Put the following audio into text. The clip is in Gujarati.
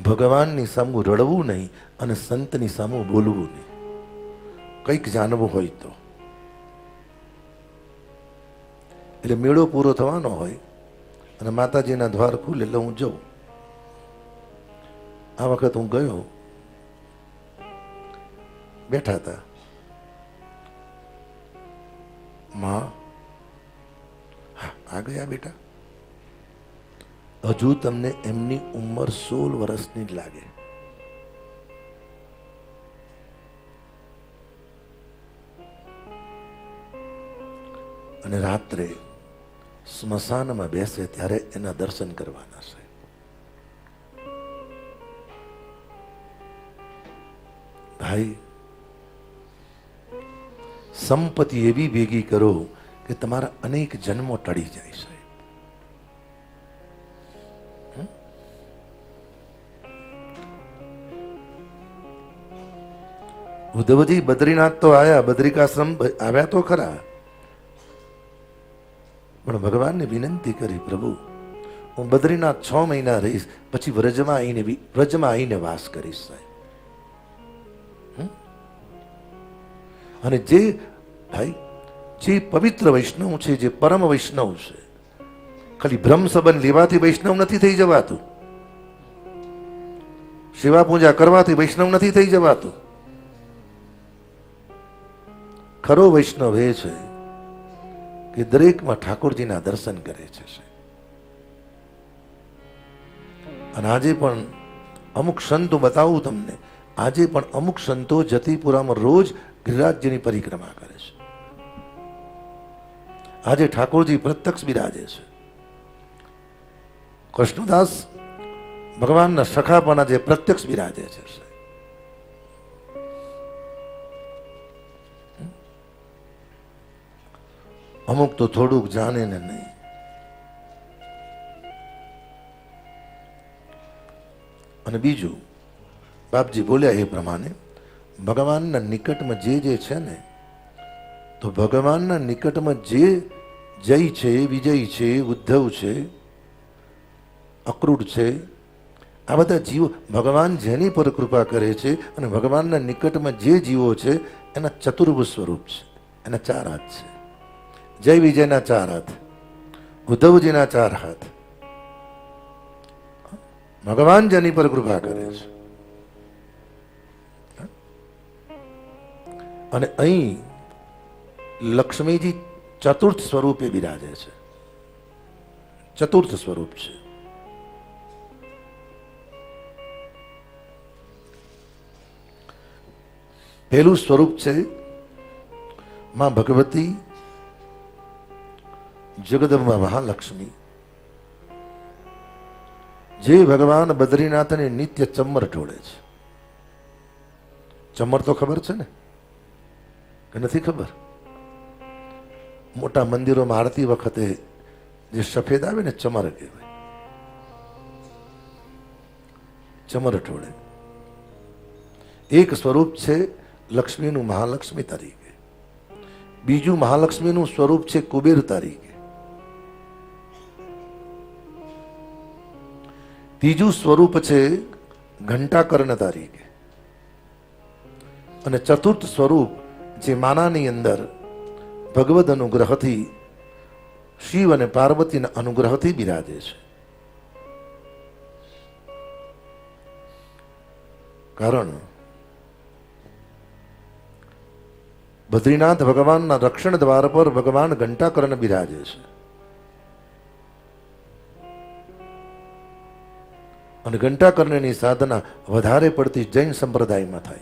ભગવાનની સામું રડવું નહીં અને સંતની સામું બોલવું નહીં. કંઈક જાણવું હોય તો. એટલે મેળો પૂરો થવાનો હોય અને માતાજીના દ્વાર ખુલે એટલે હું જઉં. આ વખત હું ગયો. બેઠા હતા. માં હા, આ ગયા બેટા? હજુ તમને એમની ઉંમર સોળ વર્ષની જ લાગે. અને રાત્રે સ્મશાનમાં બેસે ત્યારે એના દર્શન કરવાના છે. ભાઈ, સંપત્તિ એવી ભેગી કરો કે તમારા અનેક જન્મો ટળી જાય છે. ઉદ્ધવજી બદ્રીનાથ તો આવ્યા બદ્રિકાશ્રમ આવ્યા તો ખરા. પણ ભગવાનને વિનંતી કરી, પ્રભુ, હું બદ્રીનાથ છ મહિના રહીશ, પછી વ્રજમાં આવીને વ્રજમાં આવીને વાસ કરીશ, સાહેબ? અને જે, ભાઈ, જે પવિત્ર વૈષ્ણવ છે, જે પરમ વૈષ્ણવ છે, ખાલી બ્રહ્મ સંબંધ લેવાથી વૈષ્ણવ નથી થઈ જવાતું. સેવા પૂજા કરવાથી વૈષ્ણવ નથી થઈ જવાતું. ખરો વૈષ્ણવ એ છે કે દરેકમાં ઠાકોરજીના દર્શન કરે છે અને આજે પણ અમુક સંતો બતાવું તમને, આજે પણ અમુક સંતો જતીપુરામાં રોજ ગિરિરાજજીની પરિક્રમા કરે છે. આજે ઠાકોરજી પ્રત્યક્ષ બિરાજે છે. કૃષ્ણદાસ ભગવાનના સખાપણા જે પ્રત્યક્ષ બિરાજે છે અમુક તો થોડુંક જાણે ને નહીં. અને બીજું, બાપજી બોલ્યા એ પ્રમાણે, ભગવાનના નિકટમાં જે જે છે ને, તો ભગવાનના નિકટમાં જે જય છે, વિજય છે, ઉદ્ધવ છે, અક્રૂર છે, આ બધા જીવો, ભગવાન જેની પર કૃપા કરે છે અને ભગવાનના નિકટમાં જે જીવો છે, એના ચતુર્ભુજ સ્વરૂપ છે, એના ચાર હાથ છે. જય વિજયના ચાર હાથ. ઉદ્ધવજીના ચાર હાથ. ભગવાન જેની પર કૃપા કરે છે. અને અહીં લક્ષ્મીજી ચતુર્થ સ્વરૂપે બિરાજે છે. ચતુર્થ સ્વરૂપ છે. પહેલું સ્વરૂપ છે માં ભગવતી જગદંબા મહાલક્ષ્મી. જે ભગવાન બદ્રીનાથને નિત્ય ચમર ઢોળે છે. ચમર તો ખબર છે ને? કે નથી ખબર? મોટા મંદિરોમાં આરતી વખતે જે સફેદ આવે ને ચમર કહેવાય. ચમર ઢોળે. એક સ્વરૂપ છે લક્ષ્મીનું મહાલક્ષ્મી તરીકે. બીજું મહાલક્ષ્મીનું સ્વરૂપ છે કુબેર તરીકે. ત્રીજું સ્વરૂપ છે ઘંટાકર્ણ તરીકે અને ચતુર્થ સ્વરૂપ જે માનાની અંદર ભગવદ અનુગ્રહથી શિવ અને પાર્વતીના અનુગ્રહથી બિરાજે છે. કારણ બદ્રીનાથ ભગવાનના રક્ષણ દ્વાર પર ભગવાન ઘંટાકર્ણ બિરાજે છે. અને ઘંટાકર્ણની સાધના વધારે પડતી જૈન સંપ્રદાયમાં થાય